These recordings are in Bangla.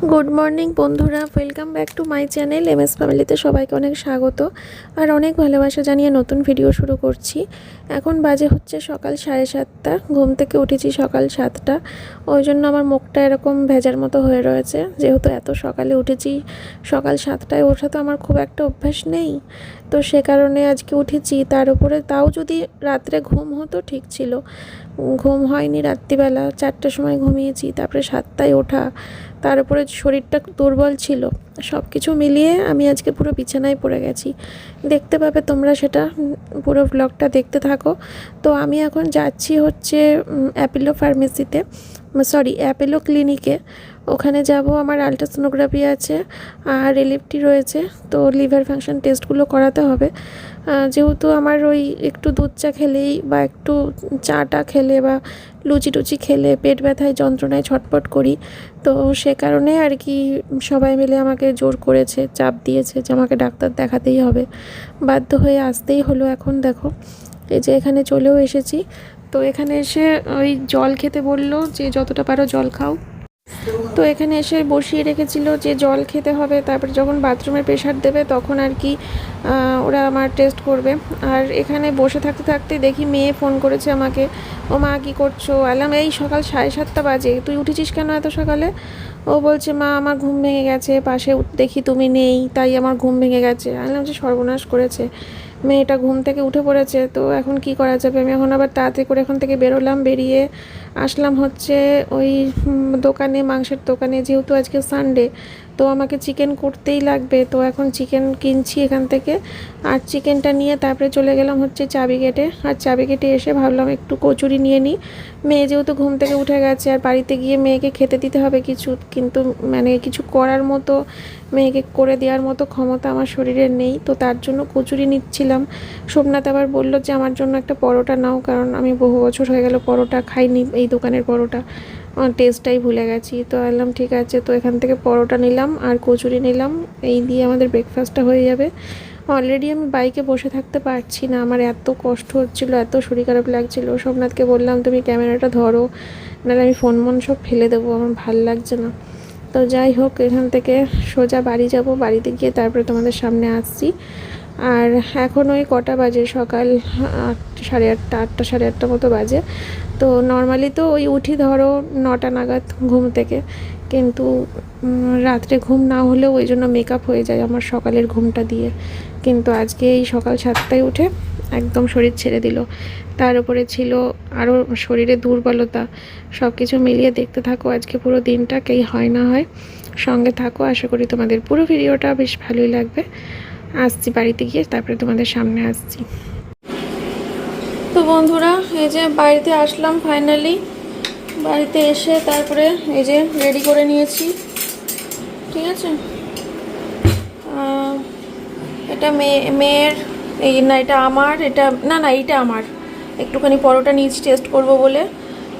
গুড মর্নিং বন্ধুরা। Welcome back to my channel M S ফ্যামিলিতে সবাইকে অনেক স্বাগত আর অনেক ভালোবাসা জানিয়ে নতুন ভিডিও শুরু করছি। এখন বাজে হচ্ছে সকাল সাড়ে সাতটা, ঘুম থেকে উঠেছি সকাল সাতটা। ওই জন্য আমার মুখটা এরকম ভেজার মতো হয়ে রয়েছে, যেহেতু এত সকালে উঠেছি। সকাল সাতটায় ওঠা তো আমার খুব একটা অভ্যাস নেই। তো সে কারণে আজকে উঠেছি, তার উপরে তাও যদি রাত্রে ঘুম হতো, ঠিক ছিল। ঘুম হয়নি রাত্রিবেলা, চারটের সময় ঘুমিয়েছি, তারপরে সাতটায় ওঠা। তার উপরে শরীরটা দুর্বল ছিল। সব কিছু মিলিয়ে আমি আজকে পুরো বিছানায় পড়ে গেছি। দেখতে পাবে তোমরা সেটা পুরো ব্লগটা দেখতে থাকো। তো আমি এখন যাচ্ছি হচ্ছে অ্যাপেলো ফার্মেসিতে সরি অ্যাপেলো ক্লিনিকে ওখানে যাব, আমার আলট্রাসোনোগ্রাফি আছে, আর এলিফটি রয়েছে। তো লিভার ফাংশন টেস্টগুলো করাতে হবে। যেহেতু আমার ওই একটু দুধ চা খেলেই বা একটু চাটা খেলে বা লুচি টুচি খেলে পেট ব্যথায়, যন্ত্রণায় ছটপট করি, তো সে কারণে আর কি সবাই মিলে আমাকে জোর করেছে, চাপ দিয়েছে যে আমাকে ডাক্তার দেখাতেই হবে। বাধ্য হয়ে আসতেই হলো এখন, দেখো। এই যে এখানে চলেও এসেছি। তো এখানে এসে ওই জল খেতে বলল যে যতটা পারো জল খাও। তো এখানে এসে বসিয়ে রেখেছিল যে জল খেতে হবে, তারপরে যখন বাথরুমের প্রেশার দেবে তখন আর কি ওরা আমার টেস্ট করবে। আর এখানে বসে থাকতে থাকতে দেখি মেয়ে ফোন করেছে আমাকে, ও মা, কী করছ? আলাম, এই সকাল সাড়ে সাতটা বাজে, তুই উঠেছিস কেন এত সকালে? ও বলছে, মা, আমার ঘুম ভেঙে গেছে, পাশে দেখি তুমি নেই, তাই আমার ঘুম ভেঙে গেছে। আলাম যে সর্বনাশ করেছে, মেয়েটা ঘুম থেকে উঠে পড়েছে, তো এখন কি করা যাবে? আমি এখন আবার তাড়াতাড়ি করে এখন থেকে বেরোলাম, বেরিয়ে আসলাম হচ্ছে ওই দোকানে, মাংসের দোকানে, যেহেতু আজকে সানডে তো আমাকে চিকেন করতেই লাগবে। তো এখন চিকেন কিনছি এখান থেকে। আর চিকেনটা নিয়ে তারপরে চলে গেলাম হচ্ছে চাবি গেটে আর চাবি গেটে এসে ভাবলাম একটু কচুরি নিয়ে নিই। মেয়ে যেহেতু ঘুম থেকে উঠে গেছে, আর বাড়িতে গিয়ে মেয়েকে খেতে দিতে হবে কিছু, কিন্তু মানে কিছু করার মতো, মেয়েকে করে দেওয়ার মতো ক্ষমতা আমার শরীরে নেই। তো তার জন্য কচুরি নিচ্ছিলাম। সোমনাথ আবার বলল যে, আমার জন্য একটা পরোটা নাও, কারণ আমি বহু বছর হয়ে গেল পরোটা খাইনি। এই দোকানের পরোটা। টেস্টটাই ভুলে গেছি। তো বললাম, ঠিক আছে। তো এখান থেকে পরোটা নিলাম আর কচুরি নিলাম। এই দিয়ে আমাদের ব্রেকফাস্টটা হয়ে যাবে। অলরেডি আমি বাইকে বসে থাকতে পারছি না। আমার এত কষ্ট হচ্ছিল, এত শরীর খারাপ লাগছিল। সোমনাথকে বললাম, তুমি ক্যামেরাটা ধরো, নাহলে আমি ফোন মন সব ফেলে দেবো। আমার ভালো লাগছে না। তো যাই হোক, এখান থেকে সোজা বাড়ি যাব। বাড়িতে গিয়ে তারপরে তোমাদের সামনে আসছি। আর এখন ওই কটা বাজে, সকাল আট, সাড়ে আটটা আটটা, সাড়ে আটটা মতো বাজে। তো নর্মালি তো ওই উঠি ধরো নটা নাগাদ ঘুম থেকে, কিন্তু রাত্রে ঘুম না হলেও ওই জন্য মেকআপ হয়ে যায় আমার সকালের ঘুমটা দিয়ে। কিন্তু আজকে এই সকাল সাতটায় উঠে একদম শরীর ছেড়ে দিল। তার উপরে ছিল আরও শরীরে দুর্বলতা সব কিছু মিলিয়ে দেখতে থাকো আজকে পুরো দিনটা, কেই হয় না হয়। সঙ্গে থাকো, আশা করি তোমাদের পুরো ভিডিওটা বেশ ভালোই লাগবে। আসছি বাড়িতে গিয়ে, তারপরে তোমাদের সামনে আসছি। তো বন্ধুরা, এই যে বাড়িতে আসলাম ফাইনালি বাড়িতে এসে তারপরে এই যে রেডি করে নিয়েছি। ঠিক আছে? এটা মেয়ে, মেয়ের, এই না, এটা আমার, এটা, না না, এইটা আমার। একটুখানি পরোটা নিয়েছি টেস্ট করব বলে।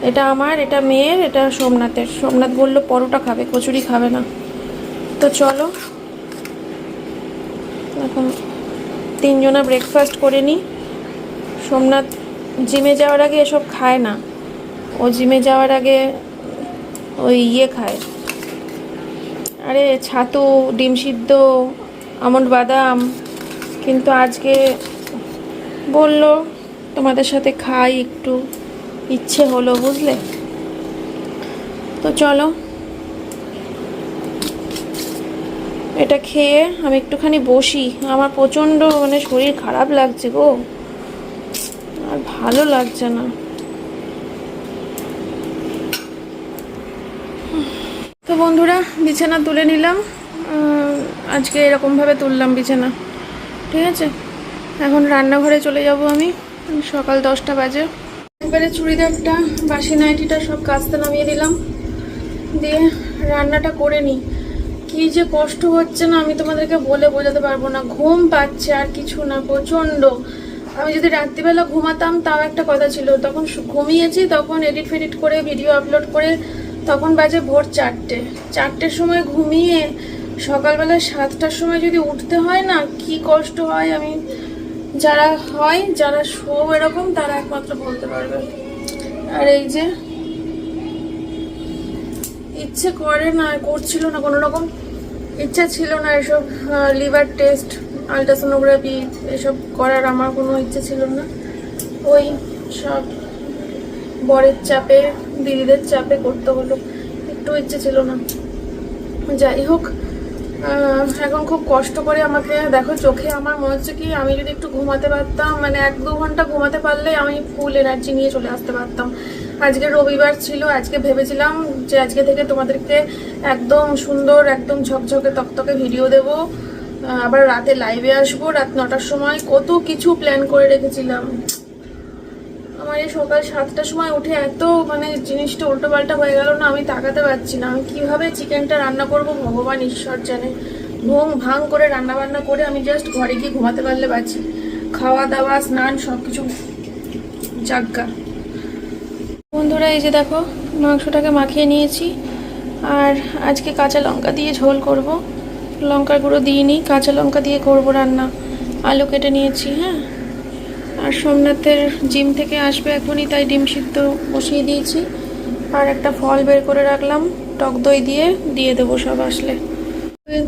এটা আমার, এটা মেয়ের, এটা সোমনাথের। সোমনাথ বলল, পরোটা খাবে, কচুরি খাবে না। তো চলো এখন তিনজনা ব্রেকফাস্ট করে নিই। সোমনাথ জিমে যাওয়ার আগে এসব খায় না। ও জিমে যাওয়ার আগে ওই ইয়ে খায়। আরে ছাতু, ডিম সিদ্ধ, আমন্ড বাদাম। কিন্তু আজকে বলল, তোমাদের সাথে খাই একটু, ইচ্ছে হলো, বুঝলে? তো চলো। এটা খেয়ে আমি একটুখানি বসি। আমার প্রচণ্ড মানে শরীর খারাপ লাগছে গো। আর ভালো লাগছে না। তো বন্ধুরা, বিছানা তুলে নিলাম। আজকে এরকমভাবে তুললাম বিছানা। ঠিক আছে? এখন রান্নাঘরে চলে যাব আমি। সকাল দশটা বাজে। এবারে চুড়িদারটা, বাসি নাইটিটা সব কাচতে নামিয়ে দিলাম। দিয়ে রান্নাটা করে নিই। কি যে কষ্ট হচ্ছে না, আমি তোমাদেরকে বলে বোঝাতে পারব না। ঘুম পাচ্ছে আর কিছু না, প্রচণ্ড। আমি যদি রাত্রিবেলা ঘুমাতাম, তাও একটা কথা ছিল, তখন ঘুমিয়েছি, তখন এডিট ফেডিট করে ভিডিও আপলোড করে, তখন বাজে ভোর চারটে। চারটের সময় ঘুমিয়ে সকালবেলা সাতটার সময় যদি উঠতে হয় না, কি কষ্ট হয় আমি, যারা হয়, যারা শো এরকম, তারা একমাত্র বলতে পারবে। আর এই যে ইচ্ছে করে না, করছিল না কোনো রকম। ইচ্ছা ছিল না এসব লিভার টেস্ট, আলট্রাসোনোগ্রাফি এসব করার আমার কোনো ইচ্ছে ছিল না। ওই সব বরের চাপে, দিদিদের চাপে করতে হলো। একটু ইচ্ছে ছিল না। যাই হোক এখন খুব কষ্ট করে আমাকে, দেখো চোখে আমার মনে হচ্ছে কি আমি যদি একটু ঘুমাতে পারতাম মানে এক দু ঘণ্টা ঘুমাতে পারলে আমি ফুল এনার্জি নিয়ে চলে আসতে পারতাম। আজকে রবিবার ছিল, আজকে ভেবেছিলাম যে আজকে থেকে তোমাদেরকে একদম সুন্দর, একদম ঝকঝকে, তকতকে ভিডিও দেবো। আবার রাতে লাইভে আসব, রাত নটার সময়। কত কিছু প্ল্যান করে রেখেছিলাম। আমার এই সকাল সাতটার সময় উঠে এত মানে জিনিসটা উল্টো পাল্টা হয়ে গেল না, আমি তাকাতে পারছি না। আমি কীভাবে চিকেনটা রান্না করব, ভগবান ঈশ্বর জানে। ঘুম ভাঙ করে রান্না বান্না করে আমি জাস্ট ঘরে গিয়ে ঘুমাতে পারলে বাঁচি খাওয়া দাওয়া স্নান সব কিছু জাগ্গা বন্ধুরা, এই যে দেখো, মাংসটাকে মাখিয়ে নিয়েছি। আর আজকে কাঁচা লঙ্কা দিয়ে ঝোল করব। লঙ্কার গুঁড়ো দিইনি, কাঁচা লঙ্কা দিয়ে করব রান্না। আলু কেটে নিয়েছি হ্যাঁ? আর সোমনাথের জিম থেকে আসবে এখনই, তাই ডিম সিদ্ধ বসিয়ে দিয়েছি। আর একটা ফল বের করে রাখলাম, টক দই দিয়ে দিয়ে দেবো সব আসলে।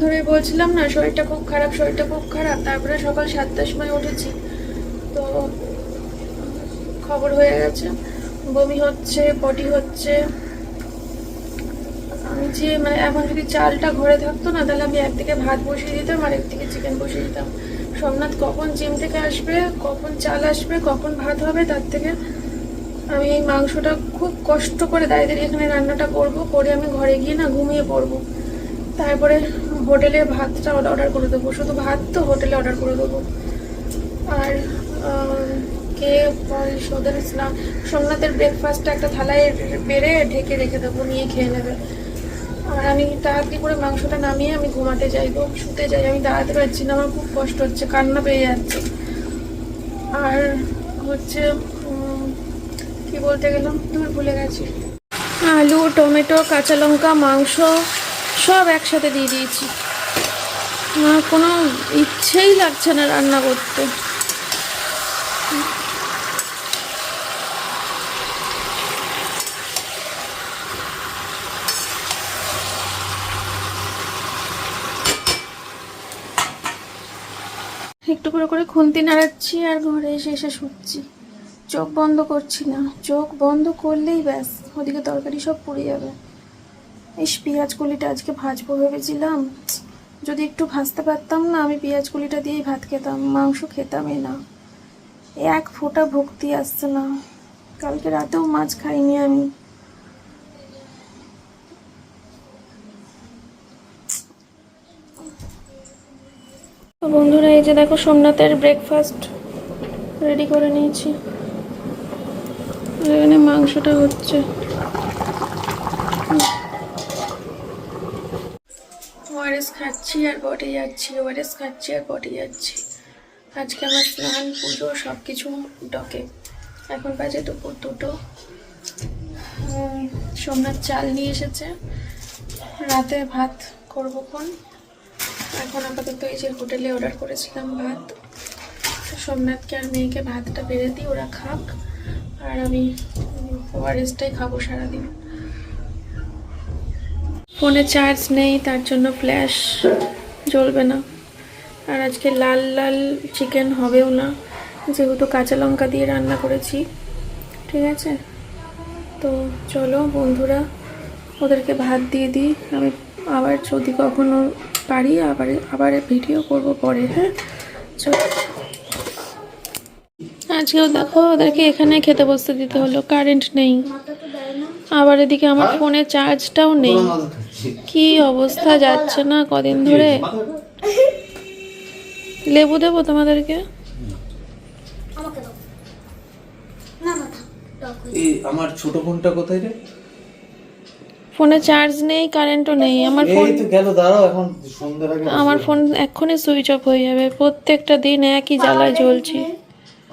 ধরে বলছিলাম না, শরীরটা খুব খারাপ, শরীরটা খুব খারাপ, তারপরে সকাল সাতটার সময় উঠেছি। তো খবর হয়ে গেছে। বমি হচ্ছে, পটি হচ্ছে। আমি যে মানে এখন যদি চালটা ঘরে থাকতো না, তাহলে আমি একদিকে ভাত বসিয়ে দিতাম আর একদিকে চিকেন বসিয়ে দিতাম। সোমনাথ কখন জিম থেকে আসবে, কখন চাল আসবে, কখন ভাত হবে, তার থেকে আমি এই মাংসটা খুব কষ্ট করে দাঁড়িয়ে এখানে রান্নাটা করব, করে আমি ঘরে গিয়ে না ঘুমিয়ে পড়ব। তারপরে হোটেলে ভাতটা অর্ডার করে দেবো, শুধু ভাত তো হোটেলে অর্ডার করে দেবো। আর আহ, কে ওদের স্নান সোমনাথের ব্রেকফাস্টটা একটা থালায় বেড়ে ঢেকে রেখে দেবো নিয়ে খেয়ে নেবে। আর আমি তাড়াতাড়ি করে মাংসটা নামিয়ে আমি ঘুমাতে যাইবো শুতে যাই। আমি দাঁড়াতে পারছি না আমার খুব কষ্ট হচ্ছে কান্না পেয়ে যাচ্ছে। আর হচ্ছে কি বলতে গেলাম? দূর ভুলে গেছি। আলু টমেটো কাঁচা লঙ্কা মাংস সব একসাথে দিয়ে দিয়েছি। আমার কোনো ইচ্ছেই লাগছে না রান্না করতে একটু করে করে খুন্তি নাড়াচ্ছি আর ঘরে এসে এসে শুচ্ছি। চোখ বন্ধ করছি না। চোখ বন্ধ করলেই ব্যাস, ওদিকে তরকারি সব পুড়ে যাবে। ইস, পেঁয়াজ কলিটা আজকে ভাজবো ভেবেছিলাম। যদি একটু ভাজতে পারতাম না, আমি পেঁয়াজ কলিটা দিয়েই ভাত খেতাম, মাংস খেতামই না। এক ফোঁটা ভক্তি আসছে না। কালকে রাতেও মাছ খাইনি আমি। বন্ধুরা, এই যে দেখো সোমনাথের ব্রেকফাস্ট রেডি করে নিয়েছি। এখানে মাংসটা হচ্ছে। ওআরএস খাচ্ছি আর বটে যাচ্ছি, ওআরএস খাচ্ছি আর বটে যাচ্ছি। আজকে আমার স্নান, পুজো সব কিছু ডকে এখন বাজে দুপুর দুটো। সোমনাথ চাল নিয়ে এসেছে। রাতে ভাত করব কোন এখন আপাতত এই যে হোটেলে অর্ডার করেছিলাম ভাত, সোমনাথকে আর মেয়েকে ভাতটা বেড়ে দিই, ওরা খাক। আর আমি ওআরএসটাই খাব সারাদিন। ফোনে চার্জ নেই, তার জন্য ফ্ল্যাশ জ্বলবে না। আর আজকে লাল লাল চিকেন হবেও না। যেহেতু কাঁচা লঙ্কা দিয়ে রান্না করেছি, ঠিক আছে? তো চলো বন্ধুরা, ওদেরকে ভাত দিয়ে দিই। আমি আবার যদি কখনো পারি আবার আবার ভিডিও করব পরে হ্যাঁ? চলো। আজকেও দেখো ওদেরকে এখানে খেতে বসতে দিতে হলো কারেন্ট নেই। আবার এদিকে আমার ফোনে চার্জটাও নেই। কি অবস্থা যাচ্ছে না কদিন ধরে? লেবু দেবো তোমাদেরকে? আমার ছোট ফোনটা কোথায় রে? ফোনে চার্জ নেই কারেন্টও নেই আমার ফোন এই তো গেল দাঁড়াও এখন আগে আমার ফোন এক্ষুনি সুইচ অফ হয়ে যাবে প্রত্যেকটা দিন একই জ্বালায় জ্বলছি।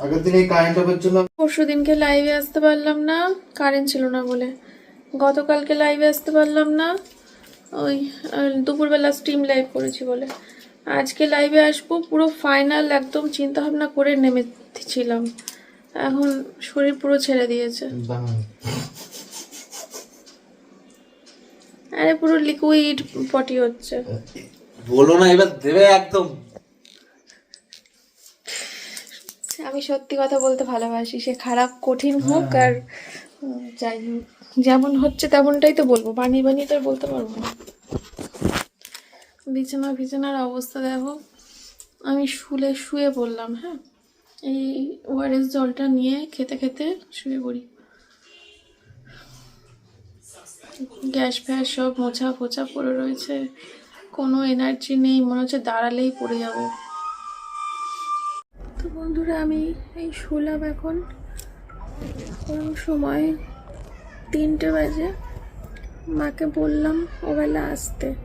আগের দিন এই কারেন্ট অফের জন্য পরশু দিনকে লাইভে আসতে পারলাম না কারেন্ট ছিল না বলে। গতকালকে লাইভে আসতে পারলাম না ওই দুপুরবেলা স্ট্রিম লাইভ করেছি বলে। আজকে লাইভে আসব পুরো ফাইনাল একদম চিন্তা ভাবনা করে নেমেছিলাম। এখন শরীর পুরো ছেড়ে দিয়েছে। আরে পুরো লিকুইড পটি হচ্ছে। বলো না এবার দেবে একদম। আমি সত্যি কথা বলতে ভালোবাসি সে খারাপ কঠিন হোক আর যাই হোক। যেমন হচ্ছে তেমনটাই তো বলব বানিয়ে বানিয়ে তো আর বলতে পারব না। বিছানা বিছানার অবস্থা দেখো। আমি শুলে শুয়ে পড়লাম হ্যাঁ? এই ওআরএস জলটা নিয়ে খেতে খেতে শুয়ে পড়ি। গ্যাস ফ্যাস সব মোছা ফোছা পড়ে রয়েছে। কোনো এনার্জি নেই, মনে হচ্ছে দাঁড়ালেই পড়ে যাব। তো বন্ধুরা, আমি এই শুলাম এখন। কোন সময় তিনটে বাজে। মাকে বললাম, ওবেলা আসতে।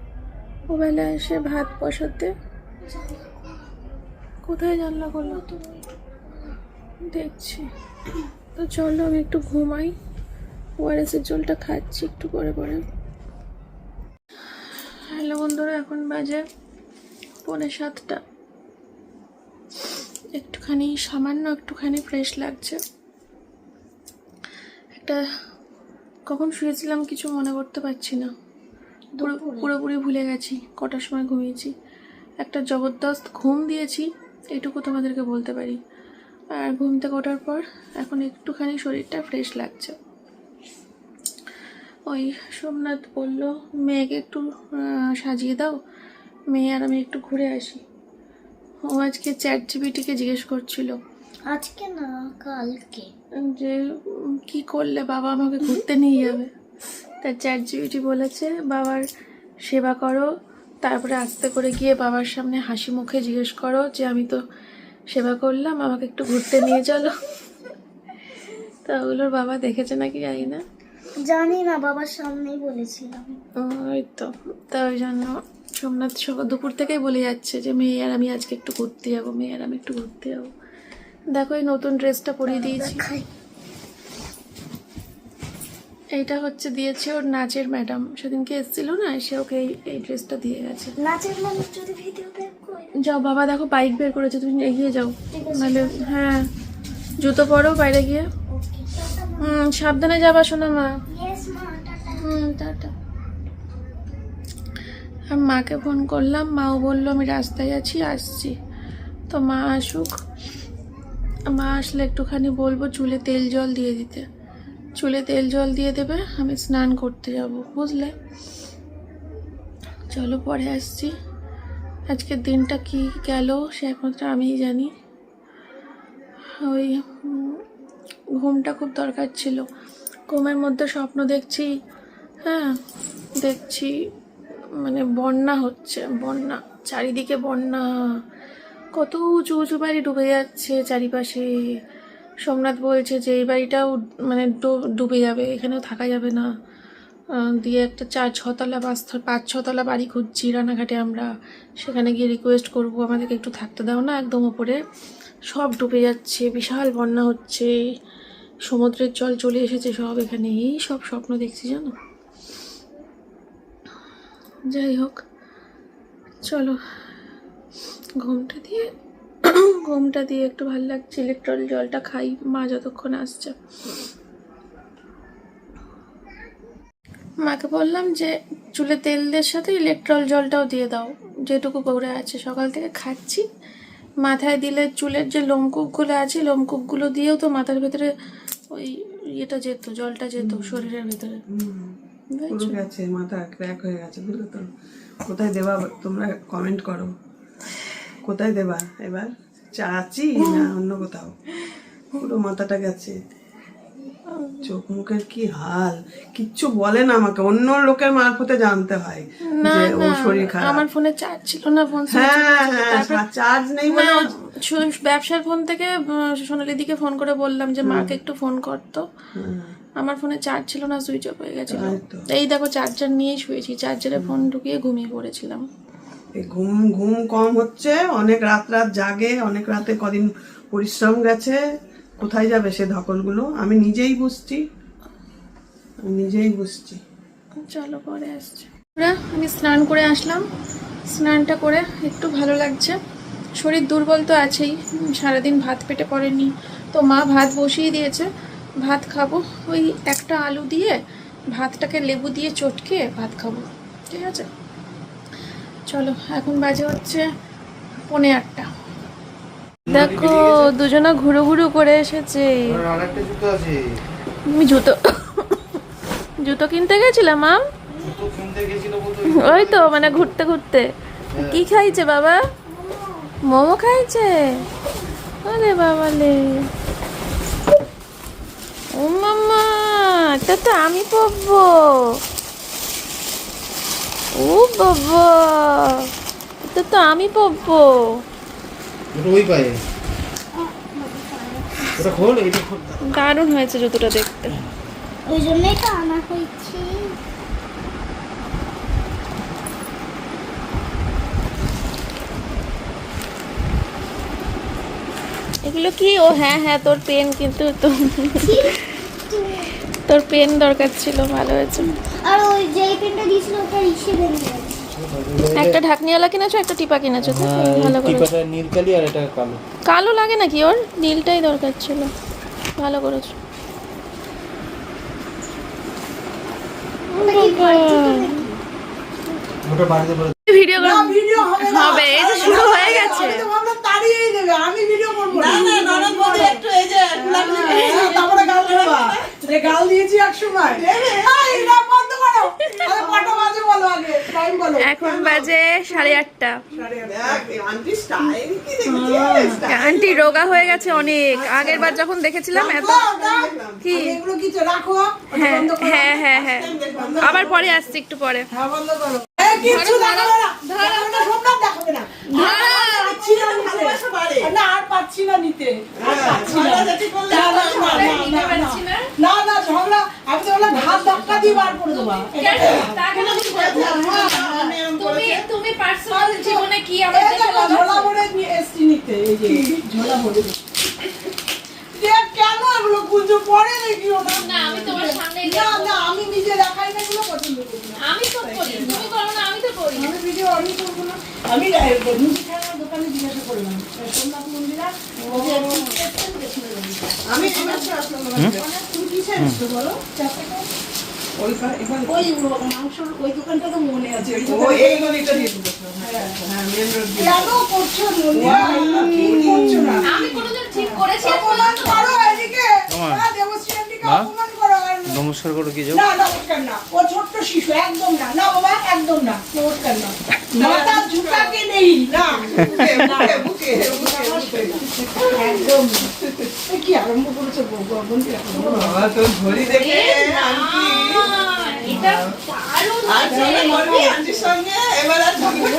ওবেলা এসে ভাত বসাতে। কোথায় জানলা করল তো দেখছি। তো চলো, আমি একটু ঘুমাই। ওআরএসের জলটা খাচ্ছি একটু পরে পরে। হ্যালো বন্ধুরা এখন বাজে পৌনে সাতটা। একটুখানি সামান্য একটুখানি ফ্রেশ লাগছে। একটা কখন শুয়েছিলাম কিছু মনে করতে পারছি না। পুরোপুরি ভুলে গেছি কটার সময় ঘুমিয়েছি। একটা জবরদস্ত ঘুম দিয়েছি এটুকু তোমাদেরকে বলতে পারি। আর ঘুম থেকে ওঠার পর এখন একটুখানি শরীরটা ফ্রেশ লাগছে। ওই সোমনাথ বলল মেয়েকে একটু সাজিয়ে দাও। মেয়ে আর আমি একটু ঘুরে আসি। ও আজকে চ্যাট জিবিটিকে জিজ্ঞেস করছিল। আজকে না কালকে। যে কি করলে বাবা আমাকে ঘুরতে নিয়ে যাবে? তার চ্যাট জিবিটি বলেছে বাবার সেবা করো তারপরে আস্তে করে গিয়ে বাবার সামনে হাসি মুখে জিজ্ঞেস করো যে আমি তো সেবা করলাম আমাকে একটু ঘুরতে নিয়ে চলো। তা ওগুলোর বাবা দেখেছে নাকি জানি না। জানি না বাবার সামনেই বলেছিলাম। ওই তো তা ওই জন্য সোমনাথ সকাল দুপুর থেকেই বলে যাচ্ছে যে মেয়ে আর আমি আজকে একটু ঘুরতে যাব মেয়ে আর আমি একটু ঘুরতে যাব। দেখো এই নতুন ড্রেসটা পরিয়ে দিয়েছি। এইটা হচ্ছে দিয়েছে ওর নাচের ম্যাডাম। সেদিনকে এসেছিল না সে ওকে এই ড্রেসটা দিয়ে গেছে। নাচের যদি ভিডিও যাও বাবা দেখো বাইক বের করেছে তুমি এগিয়ে যাও। নাহলে হ্যাঁ জুতো পরো বাইরে গিয়ে। হুম সাবধানে যাবা শোনা মা। হুম টাটা। আর মাকে ফোন করলাম মাও বলল আমি রাস্তায় আছি আসছি। তো মা আসুক। মা আসলে একটুখানি বলব চুলে তেল জল দিয়ে দিতে। চুলে তেল জল দিয়ে দেবে আমি স্নান করতে যাব বুঝলে? চলো পরে আসছি। আজকের দিনটা কি গেল সে একমাত্র আমিই জানি। ওই ঘুমটা খুব দরকার ছিল। ঘুমের মধ্যে স্বপ্ন দেখছি হ্যাঁ দেখছি মানে বন্যা হচ্ছে, বন্যা, চারিদিকে বন্যা। কত উঁচু উঁচু বাড়ি ডুবে যাচ্ছে চারিপাশে। সোমনাথ বলছে যে, এই বাড়িটাও মানে ডুবে যাবে, এখানেও থাকা যাবে না। দিয়ে একটা চার ছতলা, পাঁচ পাঁচ ছতলা বাড়ি খুঁজছি রানাঘাটে আমরা। সেখানে গিয়ে রিকোয়েস্ট করব, আমাদেরকে একটু থাকতে দাও না, একদম ওপরে। সব ডুবে যাচ্ছে, বিশাল বন্যা হচ্ছে। সমুদ্রের জল চলে এসেছে, সব এখানে এই সব স্বপ্ন দেখছি, জানো? যাই হোক, চলো। ঘুমটা দিয়ে ঘুমটা দিয়ে একটু ভালো লাগছে ইলেকট্রল জলটা খাই, মা যতক্ষণ আসছে। মাকে বললাম যে, চুলে তেলের সাথে ইলেকট্রল জলটাও দিয়ে দাও, যেটুকু পড়ে আছে। সকাল থেকে খাচ্ছি। মাথায় দিলে চুলের যে লোমকূপগুলো আছে, লোমকূপগুলো দিয়েও তো মাথার ভেতরে ওই ইয়েটা যেত জলটা যেত শরীরের ভেতরে। গেছে মাথা ক্র্যাক হয়ে গেছে বুঝলো তো? কোথায় দেবা? তোমরা কমেন্ট করো। কোথায় দেবা? এবার চাচি না অন্য কোথাও? পুরো মাথাটা গেছে। চোখ মুখের কি হাল? কিচ্ছু বলে না আমাকে। অন্য লোকের মারফতে জানতে হয় যে ও শরীর খারাপ। আমার ফোনে চার্জ ছিল না ফোন হ্যাঁ হ্যাঁ চার্জ নেই ব্যবসার ফোন থেকে সোনালি দিকে ফোন করে বললাম যে মাকে একটু ফোন করতো আমার ফোনে চার্জ ছিল না সুইচ অফ হয়ে গেছিল। এই দেখো চার্জার নিয়েই শুয়েছি। চার্জারে ফোন ঢুকিয়ে ঘুমিয়ে পড়েছিলাম। ঘুম ঘুম কম হচ্ছে অনেক রাত রাত জাগে অনেক রাতে কদিন পরিশ্রম গেছে। কোথায় যাবে সে ধকলগুলো? আমি নিজেই বুঝছি। নিজেই বুঝছি। চলো পরে আসছে। আমি স্নান করে আসলাম। স্নানটা করে একটু ভালো লাগছে। শরীর দুর্বল তো আছেই। সারাদিন ভাত পেটে পড়েনি। তো মা ভাত বসিয়ে দিয়েছে। ভাত খাব। ওই একটা আলু দিয়ে ভাতটাকে লেবু দিয়ে চটকে ভাত খাব। ঠিক আছে? চলো, এখন বাজে হচ্ছে পৌনে আটটা। দেখো দুজনা ঘুরু ঘুরু করে এসেছে। আরেকটা জুতো তুমি জুতো জুতো কিনতে গেছিলাম মাম ওই তো মানে ঘুরতে ঘুরতে। কি খাইছে বাবা? মোমো খাইছে? আরে বাবালে। ও মাম্মা এটা তো আমি পাবো ও বাবা এটা তো আমি পাবো ওটা ওই পায়ে। ওটা খোল এইটা খোল। দারুণ হয়েছে জুতোটা দেখতে। ওই জন্যই তো আনা হয়েছে। এগুলো কি? ও হ্যাঁ হ্যাঁ তোর পেন কিন্তু তোর পেন দরকার ছিল ভালো হয়েছে। আর ওই যেই পেনটা দিয়েছিল ওটা ইসে বেরিয়ে একটা ঢাকনিওয়ালা কিনেছো একটা টিপা কিনেছো তো ভালো করেছ। টিপাটা নীল কালি আর এটা কালো। কালো লাগে নাকি ওর? নীলটাই দরকার ছিল। ভালো করেছ। ভিডিও হবে এই যে শুরু হয়ে গেছে। আমি তো ভাবলাম তাড়িয়েই দেবে আমি ভিডিও করব না। না একটু এই যে তারপরে গাল দেবা যে গাল দিয়েছি এক সময়। বন্ধ করো। কটা বাজে বলো আগে টাইম বলো। এখন বাজে সাড়ে আটটা। আন্টি রোগা হয়ে গেছে অনেক। আগের বার যখন দেখেছিলাম এত কি? রাখো? হ্যাঁ হ্যাঁ হ্যাঁ হ্যাঁ। আবার পরে আসছি একটু পরে। হ্যাঁ বন্ধ করো। এই কিচ্ছু দেখাবে না। দেখাবে না দেখাবে না। নিতে না আর পাচ্ছি না নিতে। আর পাচ্ছি না। না, না, না, না, না, না না ঝগড়া আমি তো বললাম ঘাত ধাক্কা দিয়ে বার করে দেবো। তুমি তুমি পার্সোনাল জীবনে কি এই ঝোলা ভরে এসছি নিতে, এই যে, ঝোলা ভরে। কেন এগুলো গুঞ্জো পরে নাকি ওটা? না, আমি তোমার সামনেই না, না, আমি নিজে দেখাই না, এগুলো পছন্দ করি আমি তো করি। তুমি করো না আমি তো আমি করব না। আমি মুদিখানার দোকানে জিজ্ঞাসা করলাম সোমনাথ মন্দিরা বলছে, আপনি কি এসছেন? পেছনে দাঁড়িয়ে। আমি তুমি কিসে এসছো বলো চারটে করে? ওই মাংসর ওই দোকানটা তো মনে আছে ওই করছ আমি কোনোদিন ঠিক করেছি অপমান করো এদিকে হ্যাঁ, দেবশ্রী আন্টিকে অপমান করো আর নমস্কার করে কি যাও না নমস্কার না ও ছোট্ট শিশু একদম না না বাবা একদম না নমস্কার না মাথা ঝুঁকাকে নেই না না, একদম কি আরম্ভ করেছে বউ বন্ধু এখন এটা দারুণ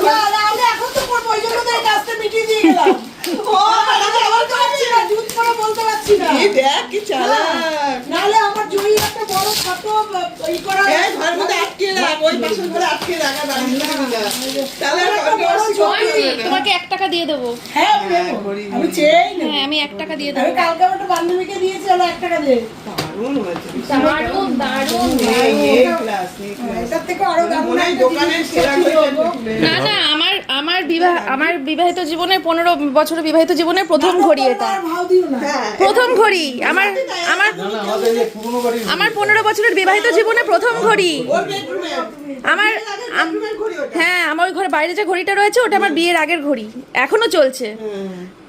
না, না, আমরা এখন তো করব, ওই জন্য তো এই কাজটা মিটিয়ে দিয়ে গেলাম। ছবি। তোমাকে এক টাকা দিয়ে দেবো। হ্যাঁ, আমি নেব। হ্যাঁ আমি এক টাকা দিয়ে দেবো। কালকে আমার একটা বান্ধবীকে দিয়েছি এক টাকা দিয়ে না না আমার আমার বিবাহ আমার বিবাহিত জীবনে পনেরো বছরের বিবাহিত জীবনের প্রথম ঘড়ি এটা। প্রথম ঘড়ি। আমার আমার আমার পনেরো বছরের বিবাহিত জীবনে প্রথম ঘড়ি। আমার হ্যাঁ আমার ওই ঘরে বাইরে যে ঘড়িটা রয়েছে ওটা আমার বিয়ের আগের ঘড়ি। এখনও চলছে।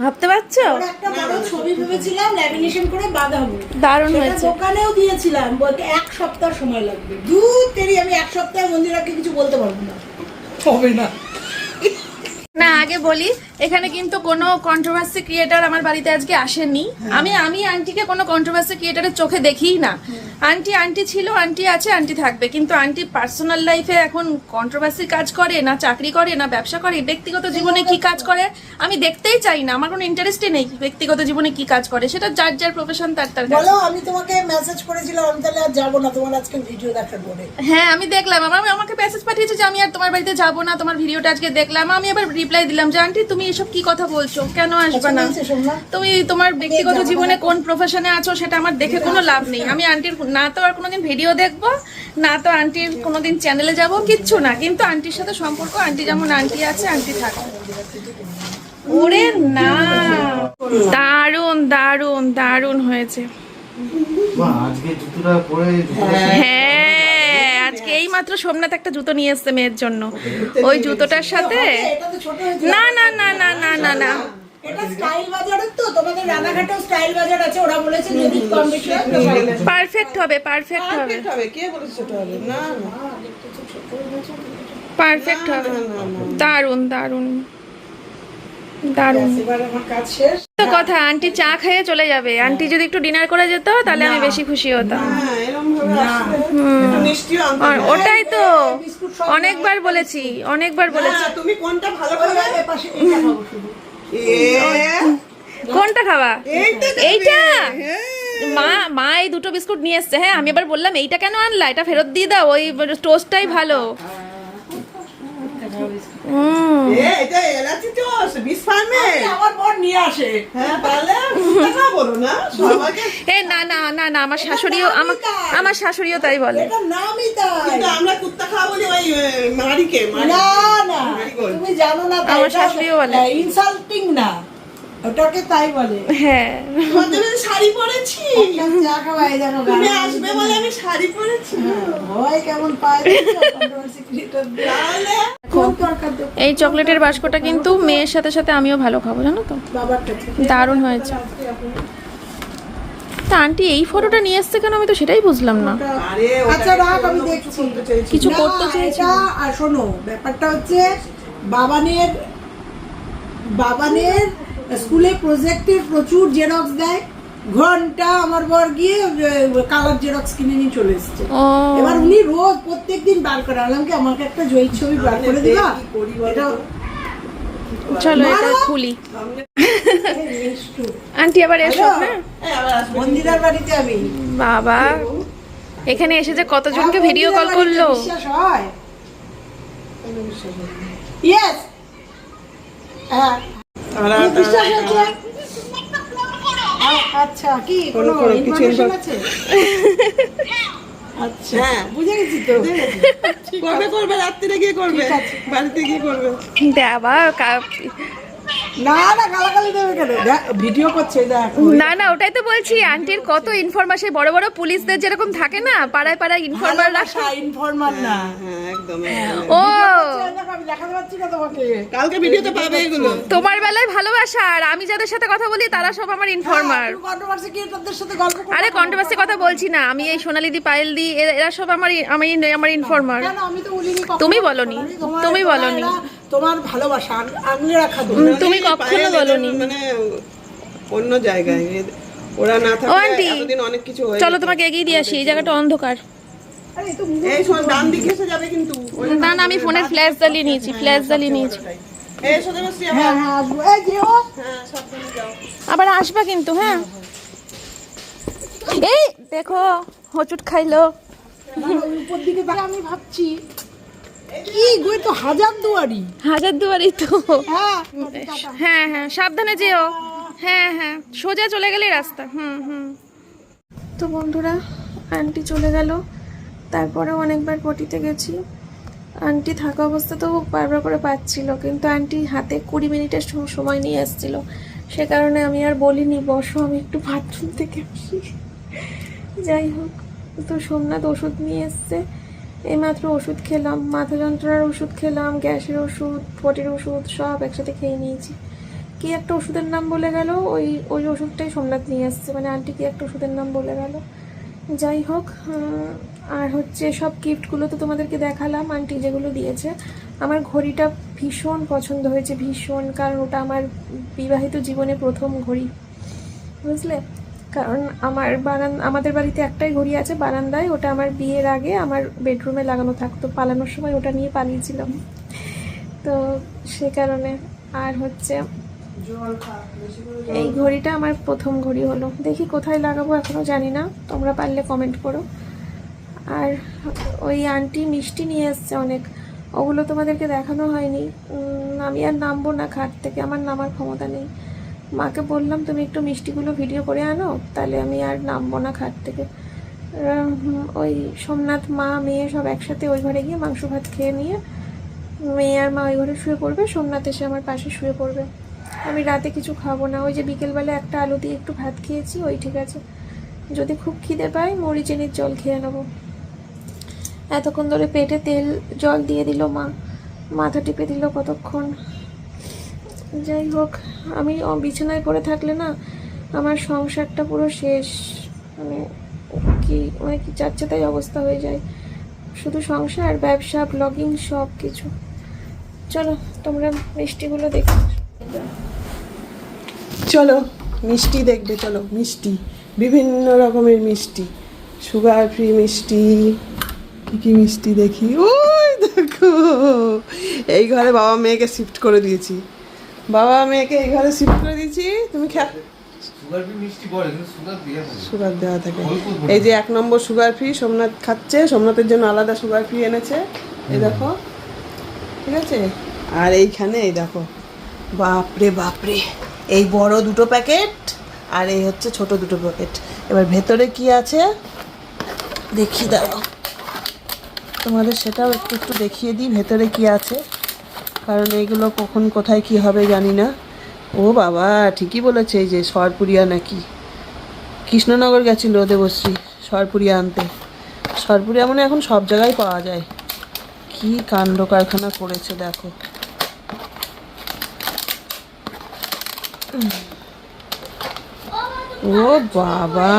ভাবতে পারছ? একটা বড় ছবি ভেবেছিলাম ল্যামিনেশন করে বাঁধাবো। দারুণ হয়েছে। দোকানেও দিয়েছিলাম বলতে এক সপ্তাহ সময় লাগবে। দু তেরি আমি এক সপ্তাহে মন্দিরাকে কিছু বলতে পারব না। হবে না। না আগে বলি এখানে কিন্তু কোনো কন্ট্রোভার্সি ক্রিয়েটার আমার বাড়িতে আজকে আসেনি আমি আমি আন্টিকে কোনো কন্ট্রোভার্সি ক্রিয়েটারের চোখে দেখিই না। আন্টি আন্টি ছিল আন্টি আছে আন্টি থাকবে কিন্তু আন্টি পার্সোনাল লাইফে এখন কন্ট্রোভার্সি কাজ করে না চাকরি করে না ব্যবসা করে ব্যক্তিগত জীবনে কি কাজ করে আমি দেখতেই চাই না আমার কোনো ইন্টারেস্টই নেই ব্যক্তিগত জীবনে কি কাজ করে সেটা যার যার প্রফেশন তার তার বলো আমি তোমাকে মেসেজ করেছিলাম আমি তাহলে আর যাব না তোমার আজকে ভিডিও দেখার পরে। হ্যাঁ আমি দেখলাম আমার আমাকে মেসেজ পাঠিয়েছে যে আমি আর তোমার বাড়িতে যাব না তোমার ভিডিওটা আজকে দেখলাম আমি আবার রিপ্লাই দিলাম যে আন্টি তুমি এসব কি কথা বলছো? কেন আসবে না? তুমি তোমার ব্যক্তিগত জীবনে কোন প্রফেশনে আছো সেটা আমার দেখে কোনো লাভ নেই। আমি আন্টির না তো আর কোনোদিন ভিডিও দেখব না তো আন্টির কোনোদিন চ্যানেলে যাব কিচ্ছু না। কিন্তু আন্টির সাথে সম্পর্ক আন্টি যেমন আন্টি আছে আন্টি থাকবে ওরে না দারুণ দারুণ দারুণ হয়েছে। হ্যাঁ। এই মাত্র সোমনাথ একটা জুতো নিয়ে এসছে মেয়ের জন্য। ওই জুতোটার সাথে এটা তো ছোট হয়েছে না না না না না না না। এটা স্টাইল বাজারের তো তোমাদের রানাঘাটেও স্টাইল বাজার আছে ওরা বলেছে যদি কম বেশি হয় তো ভালো। পারফেক্ট হবে পারফেক্ট হবে। Perfect হবে কে বলেছে ছোট হবে? না না। পারফেক্ট হবে। দারুণ তো কথা আন্টি চা খেয়ে চলে যাবে। আন্টি যদি একটু ডিনার করে যেত তাহলে আমি বেশি খুশি হতাম। হ্যাঁ। ওটাই তো। অনেকবার বলেছি অনেকবার বলেছি। হ্যাঁ, তুমি কোনটা ভালো কোনটা খাবা? এইটা হ্যাঁ। মা মা এই দুটো বিস্কুট নিয়ে এসছে। হ্যাঁ আমি এবার বললাম এইটা কেন আনলা? এটা ফেরত দিয়ে দাও ওই টোস্টটাই ভালো। এ, হ্যাঁ বলো না না না না না আমার শাশুড়িও আমার আমার শাশুড়িও তাই বলে। এটা নামই তাই। কিন্তু আমরা কুত্তা খাওয়া বলি ওই এ, মারিকে মারি না না তুমি জানো না আমার শাশুড়িও বলে। ইনসাল্টিং না। ওটাকে তাই বলে। হ্যাঁ। শাড়ি পরেছি। তুমি আসবে বলে আমি শাড়ি পরেছি। ভয় কেমন পায়? এই চকলেটের বাস্কটা কিন্তু মেয়ের সাথে সাথে আমিও ভালো খাব জানো তো? দারুণ হয়েছে। তা আন্টি এই ফটোটা নিয়ে এসছে কেন? আমি তো সেটাই বুঝলাম না। আচ্ছা রাখ আমি দেখছি। কিছু করতে আর শোনো ব্যাপারটা হচ্ছে বাবানের বাবানের স্কুলে প্রজেক্টের প্রচুর জেরক্স দেয়। ঘণ্টা আমার বর গিয়ে কালার জেরক্স কিনে নিয়ে চলে এসছে। এবার উনি রোজ প্রত্যেকদিন বার করে আনলাম কি আমাকে একটা জয়ী ছবি বার করে দিবা? এটা চলো এটা খুলি। আন্টি আবার এসো হ্যাঁ? মন্দিরার বাড়িতে আমি। বাবা এখানে এসে যে কতজনকে ভিডিও কল করল? ইয়েস হ্যাঁ। আচ্ছা কি কোনো ইনফরমেশন আছে? আচ্ছা। হ্যাঁ বুঝে গেছি তো। করবে করবে? রাত্রিরে গিয়ে করবে? বাড়িতে গিয়ে করবে? দেবা কা- না না গালাগালি দেবে কেন ভিডিও করছে দেখ না না ওটাই তো বলছি আন্টির কত ইনফরমেশন বড় বড় পুলিশদের যেরকম থাকে না পাড়ায় পাড়ায় ইনফরমার রাখা ইনফরমার না হ্যাঁ একদম একদম। ও দেখাতে পারছি না তোমাকে কালকে ভিডিওতে পাবে এগুলো তোমার বেলায় ভালোবাসা আর আমি যাদের সাথে কথা বলি তারা সব আমার ইনফরমার কন্ট্রোভার্সি ক্রিয়েটরদের সাথে গল্প আরে কন্ট্রোভার্সি কথা বলছি না আমি এই সোনালিদি পায়েল দি এরা এরা সব আমার আমি আমার ইনফরমার। তুমি বলোনি। তুমি বলোনি। তোমার ভালোবাসা আগলে রাখা দূর। তুমি কখনো বলোনি। মানে অন্য জায়গায় ওরা না আন্টি এতদিন অনেক কিছু হয়ে চলো তোমাকে এগিয়ে দিয়ে আসি এই জায়গাটা অন্ধকার। আরে এই তো এই শোন ডান দিকে এসে যাবে কিন্তু। না না আমি ফোনের ফ্ল্যাশ জ্বালিয়ে নিয়েছি ফ্ল্যাশ জ্বালিয়ে নিয়েছি। আবার। হ্যাঁ হ্যাঁ আসব এই যেও হ্যাঁ সাবধানে যাও। আবার আসবা কিন্তু হ্যাঁ। এই দেখো হচুট খাইলো। উপর দিকে আমি ভাবছি। কি তো হাজার দুয়ারি। হাজার দুয়ারি তো। হ্যাঁ হ্যাঁ হ্যাঁ সাবধানে যেও। হ্যাঁ হ্যাঁ সোজা চলে গেলে রাস্তা হুম হুম। তো বন্ধুরা আন্টি চলে গেল। তারপরে অনেকবার পটিতে গেছি। আন্টি থাকা অবস্থাতেও বারবার করে পাচ্ছিল কিন্তু আন্টি হাতে কুড়ি মিনিটের সময় নিয়ে এসেছিল। সে কারণে আমি আর বলিনি বসো আমি একটু বাথরুম থেকে আসি। যাই হোক তো সোমনাথ ওষুধ নিয়ে এসছে। এইমাত্র ওষুধ খেলাম, মাথা যন্ত্রণার ওষুধ খেলাম, গ্যাসের ওষুধ, পটির ওষুধ, সব একসাথে খেয়ে নিয়েছি। কি একটা ওষুধের নাম বলে গেল, ওই ওই ওষুধটাই সোমনাথ নিয়ে আসছে। মানে আন্টি কি একটা ওষুধের নাম বলে গেল। যাই হোক আর হচ্ছে সব গিফটগুলো তো তোমাদেরকে দেখালাম, আন্টি যেগুলো দিয়েছে। আমার ঘড়িটা ভীষণ পছন্দ হয়েছে, ভীষণ, কারণ ওটা আমার বিবাহিত জীবনে প্রথম ঘড়ি। বুঝলে? কারণ আমার বারান আমাদের বাড়িতে একটাই ঘড়ি আছে বারান্দায়, ওটা আমার বিয়ের আগে আমার বেডরুমে লাগানো থাকতো, পালানোর সময় ওটা নিয়ে পালিয়েছিলাম। তো সে কারণে আর হচ্ছে এই ঘড়িটা আমার প্রথম ঘড়ি হলো। দেখি কোথায় লাগাবো এখনও জানি না, তোমরা পারলে কমেন্ট করো। আর ওই আন্টি মিষ্টি নিয়ে এসছে অনেক, ওগুলো তোমাদেরকে দেখানো হয়নি। আমি আর নামবো না খাট থেকে, আমার নামার ক্ষমতা নেই। মাকে বললাম, তুমি একটু মিষ্টিগুলো ভিডিও করে আনো, তাহলে আমি আর নামবো না খাট থেকে। ওই সোমনাথ মা, মেয়ে সব একসাথে ওই ঘরে গিয়ে মাংস ভাত খেয়ে নিয়ে, মেয়ে আর মা ওই ঘরে শুয়ে পড়বে, সোমনাথ এসে আমার পাশে শুয়ে পড়বে। আমি রাতে কিছু খাব না, ওই যে বিকেলবেলা একটা আলু দিয়ে একটু ভাত খেয়েছি, ওই ঠিক আছে। যদি খুব খিদে পাই মুড়ি চিনির জল খেয়ে নেব। এতক্ষণ ধরে পেটে তেল জল দিয়ে দিল মা, মাথা টিপে দিল কতক্ষণ। যাই হোক, আমি বিছানায় পড়ে থাকলে না আমার সংসারটা পুরো শেষ। মানে কি মানে কি যাচ্ছে তাই অবস্থা হয়ে যায়। শুধু সংসার, ব্যবসা ব্লগিং সব কিছু। চলো, তোমরা মিষ্টিগুলো দেখো। চলো, মিষ্টি দেখবে, চলো, মিষ্টি। বিভিন্ন রকমের মিষ্টি। সুগার ফ্রি মিষ্টি, কি কি মিষ্টি দেখি? ওই দেখো, এই ঘরে বাবা মেয়েকে শিফট করে দিয়েছি। বাবা মেয়েকে এই ঘরে শিফট করে দিয়েছি। তুমি খা সুগার দেওয়া থাকে। এই যে এক নম্বর সুগার ফ্রি সোমনাথ খাচ্ছে। সোমনাথের জন্য আলাদা সুগার ফ্রি এনেছে। এই দেখো। ঠিক আছে? আর এইখানে এই দেখো। বাপরে বাপরে। এই বড় দুটো প্যাকেট আর এই হচ্ছে ছোট দুটো প্যাকেট এবার ভেতরে কি আছে? দেখি দাও তোমাদের সেটাও একটু একটু দেখিয়ে দিই। ভেতরে কি আছে? কারণ এইগুলো কখন কোথায় কি হবে জানি না। ও বাবা, ঠিকই বলেছে যে সরপুরিয়া নাকি। কৃষ্ণনগর গেছিল দেবশ্রী সরপুরিয়া আনতে। সরপুরিয়া মানে এখন সব জায়গায় পাওয়া যায়। কি কাণ্ড কারখানা করেছে দেখো। ও বাবা,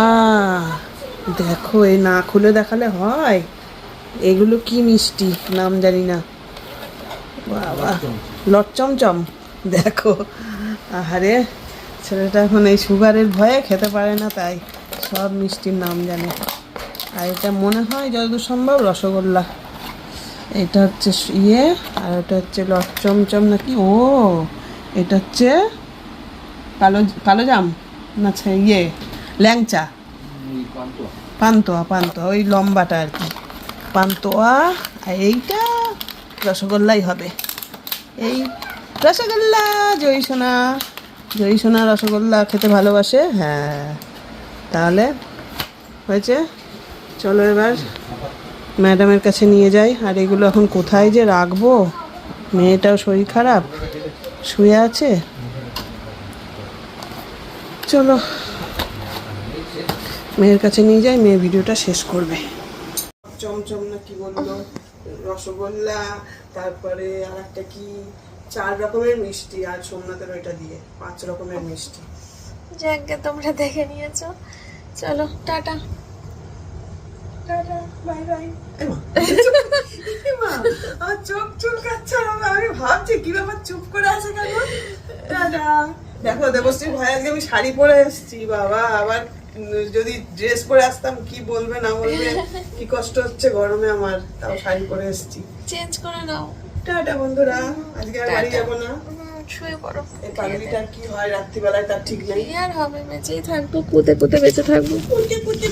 দেখো এই না খুলে দেখালে হয়। এগুলো কি মিষ্টি, নাম জানি না। বাবা লটচমচম দেখো, আহারে, ছেলেটা এখন এই সুগারের ভয়ে খেতে পারে না তাই, সব মিষ্টির নাম জানে। আর এটা মনে হয় যতদূর সম্ভব রসগোল্লা। এটা হচ্ছে ইয়ে আর ওটা হচ্ছে লটচমচম নাকি ও, এটা হচ্ছে কালো কালো জাম না ইয়ে ল্যাংচা। পান্তোয়া পান্তোয়া, ওই লম্বাটা আর কি। পান্তোয়া, আর এইটা রসগোল্লাই হবে। এই রসগোল্লা, জয়ী সোনা জয়ী সোনা রসগোল্লা খেতে ভালোবাসে? হ্যাঁ। তাহলে হয়েছে। চলো এবার ম্যাডামের কাছে নিয়ে যাই। আর এগুলো এখন কোথায় যে রাখব? মেয়েটাও শরীর খারাপ? শুয়ে আছে? চলো। মেয়ের কাছে নিয়ে যাই, মেয়ে ভিডিওটা শেষ করবে। চমচম না কি বলল? রসগোল্লা তারপরে আর একটা কি? চার রকমের মিষ্টি আর সোমনাথের ওইটা দিয়ে পাঁচ রকমের মিষ্টি। যাকে তোমরা দেখে নিয়েছো। চলো টাটা। Tata bye bye. আমার চোখ চুলকাচ্ছে আর আমি- আমি ভাবছি কি ব্যাপার চুপ করে আছে কেন? টাটা। দেখো দেবশ্রী ভাই আজকে আমি শাড়ি পরে এসেছি বাবা আবার যদি ড্রেস পরে আসতাম কি বলবে না বলবে? কি কষ্ট হচ্ছে গরমে আমার তাও শাড়ি পরে এসেছি। চেঞ্জ করে নাও। টাটা বন্ধুরা। আজকে আর বাড়ি যাব না। শুয়ে পড়ো। এই পাগলিটার কি হয় রাত্রিবেলায় তার ঠিক নেই। আর হবে বেঁচেই থাকব পুঁতে পুঁতে বেঁচে থাকব। পুঁতে পুঁতে